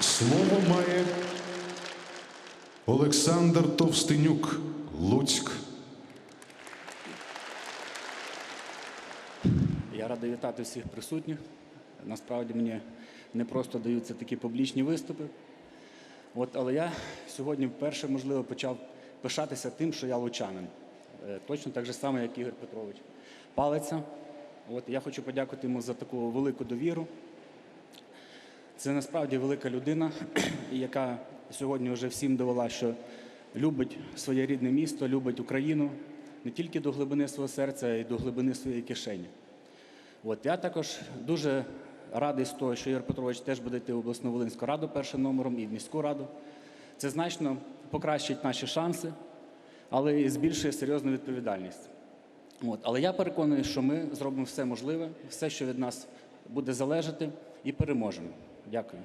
Слово має Олександр Товстенюк, Луцьк. Я радий вітати всіх присутніх. Насправді мені не просто даються такі публічні виступи. От, але я сьогодні вперше, можливо, почав пишатися тим, що я лучанин. Е, Точно так же само, як Ігор Петрович. Палиця. От, я хочу подякувати йому за таку велику довіру. Це насправді велика людина, яка сьогодні вже всім довела, що любить своє рідне місто, любить Україну не тільки до глибини свого серця, а й до глибини своєї кишені. От я також дуже радий з того, що Ігор Петрович теж буде йти в обласну Волинську раду першим номером і в міську раду. Це значно покращить наші шанси, але і збільшує серйозну відповідальність. От. Але я переконаний, що ми зробимо все можливе, все, що від нас буде залежати, і переможемо. Дякую.